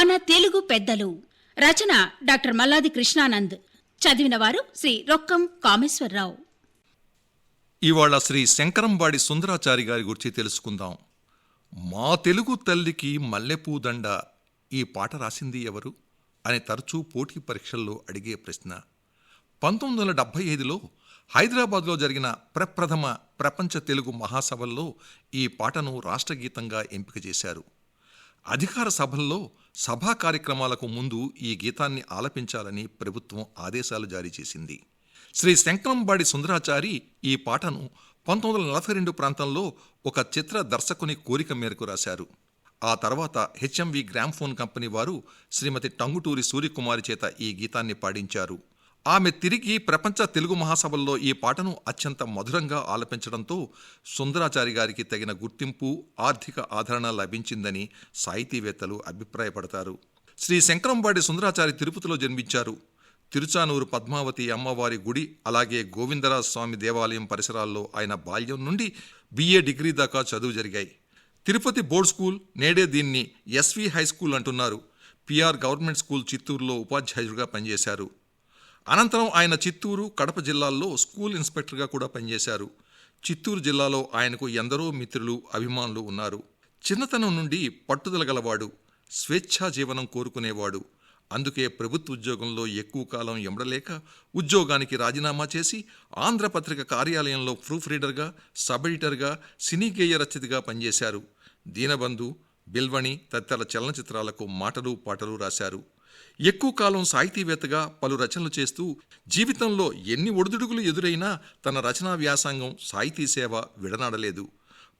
మన తెలుగు పెద్దలు. రచన డాక్టర్ మల్లాది కృష్ణానంద్. చదివిన వారు శ్రీ రొక్కం కామేశ్వరరావు. ఇవాళ శ్రీ శంకరంబాడి సుందరాచారి గారి గురించి తెలుసుకుందాం. మా తెలుగు తల్లికి మల్లెపూ దండ ఈ పాట రాసింది ఎవరు? అని తరచూ పోటీ పరీక్షల్లో అడిగే ప్రశ్న. పంతొమ్మిది వందల డెబ్భై ఐదులో హైదరాబాద్లో జరిగిన ప్రప్రథమ ప్రపంచ తెలుగు మహాసభల్లో ఈ పాటను రాష్ట్రగీతంగా ఎంపిక చేశారు. అధికార సభల్లో సభా కార్యక్రమాలకు ముందు ఈ గీతాన్ని ఆలపించాలని ప్రభుత్వం ఆదేశాలు జారీ చేసింది. శ్రీ శంకరంబాడి సుందరాచారి ఈ పాటను పంతొమ్మిది వందల నలభై రెండు ప్రాంతంలో ఒక చిత్ర దర్శకుని కోరిక మేరకు రాశారు. ఆ తర్వాత హెచ్ఎంవి గ్రామ్ఫోన్ కంపెనీ వారు శ్రీమతి టంగుటూరి సూర్యకుమారి చేత ఈ గీతాన్ని పాడించారు. ఆమె తిరిగి ప్రపంచ తెలుగు మహాసభల్లో ఈ పాటను అత్యంత మధురంగా ఆలపించడంతో సుందరాచారి గారికి తగిన గుర్తింపు ఆర్థిక ఆదరణ లభించిందని సాహితీవేత్తలు అభిప్రాయపడతారు. శ్రీ శంకరంబాడి సుందరాచారి తిరుపతిలో జన్మించారు. తిరుచానూరు పద్మావతి అమ్మవారి గుడి అలాగే గోవిందరాజ స్వామి దేవాలయం పరిసరాల్లో ఆయన బాల్యం నుండి బిఏ డిగ్రీ దాకా చదువు జరిగాయి. తిరుపతి బోర్డ్ స్కూల్ నేడే దీన్ని ఎస్వి హై స్కూల్ అంటున్నారు. పిఆర్ గవర్నమెంట్ స్కూల్ చిత్తూరులో ఉపాధ్యాయుడిగా పనిచేశారు. అనంతరం ఆయన చిత్తూరు కడప జిల్లాల్లో స్కూల్ ఇన్స్పెక్టర్గా కూడా పనిచేశారు. చిత్తూరు జిల్లాలో ఆయనకు ఎందరో మిత్రులు అభిమానులు ఉన్నారు. చిన్నతనం నుండి పట్టుదల గలవాడు స్వేచ్ఛా జీవనం కోరుకునేవాడు. అందుకే ప్రభుత్వ ఉద్యోగంలో ఎక్కువ కాలం ఎమడలేక ఉద్యోగానికి రాజీనామా చేసి ఆంధ్రపత్రిక కార్యాలయంలో ప్రూఫ్ రీడర్గా సబ్ ఎడిటర్గా సినీ గేయ రచయితగా పనిచేశారు. దీనబంధు బిల్వణి తదితర చలనచిత్రాలకు మాటలు పాటలు రాశారు. ఎక్కువ కాలం సాహితీవేత్తగా పలు రచనలు చేస్తూ జీవితంలో ఎన్ని ఒడిదుడుకులు ఎదురైనా తన రచనా వ్యాసంగం సాహితీ సేవ విడనాడలేదు.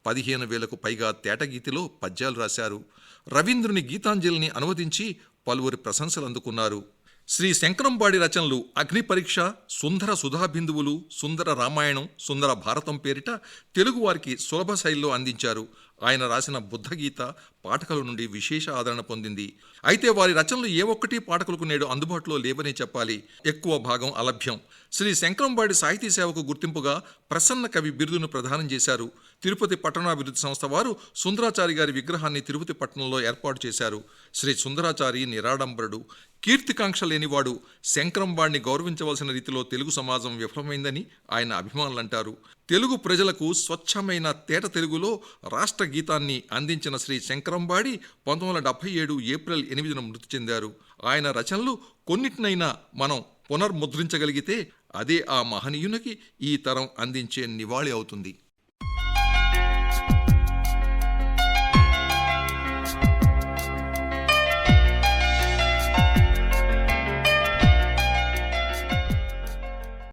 పదిహేను వేలకు పైగా తేటగీతిలో పద్యాలు రాశారు. రవీంద్రుని గీతాంజలిని అనువదించి పలువురి ప్రశంసలు అందుకున్నారు. శ్రీ శంకరంబాడి రచనలు అగ్ని పరీక్ష సుందర సుధాబిందువులు సుందర రామాయణం సుందర భారతం పేరిట తెలుగువారికి సులభ శైలిలో అందించారు. ఆయన రాసిన బుద్ధగీత పాఠకుల నుండి విశేష ఆదరణ పొందింది. అయితే వారి రచనలు ఏ ఒక్కటి పాఠకులకు నేడు అందుబాటులో లేవని చెప్పాలి. ఎక్కువ భాగం అలభ్యం. శ్రీ శంకరంబాడి సాహితీ సేవకు గుర్తింపుగా ప్రసన్న కవి బిరుదును ప్రదానం చేశారు. తిరుపతి పట్టణాభివృద్ధి సంస్థ వారు సుందరాచారి గారి విగ్రహాన్ని తిరుపతి పట్టణంలో ఏర్పాటు చేశారు. శ్రీ సుందరాచారి నిరాడంబరుడు కీర్తికాంక్ష లేనివాడు శంకరంబాడిని గౌరవించవలసిన రీతిలో తెలుగు సమాజం విఫలమైందని ఆయన అభిమానులంటారు. తెలుగు ప్రజలకు స్వచ్ఛమైన తేట తెలుగులో రాష్ట్ర గీతాన్ని అందించిన శ్రీ శంకరంబాడి పంతొమ్మిది వందల డెబ్బై ఏడు ఏప్రిల్ ఎనిమిదిన మృతి చెందారు. ఆయన రచనలు కొన్నిటినైనా మనం పునర్ముద్రించగలిగితే అదే ఆ మహనీయునికి ఈ తరం అందించే నివాళి అవుతుంది.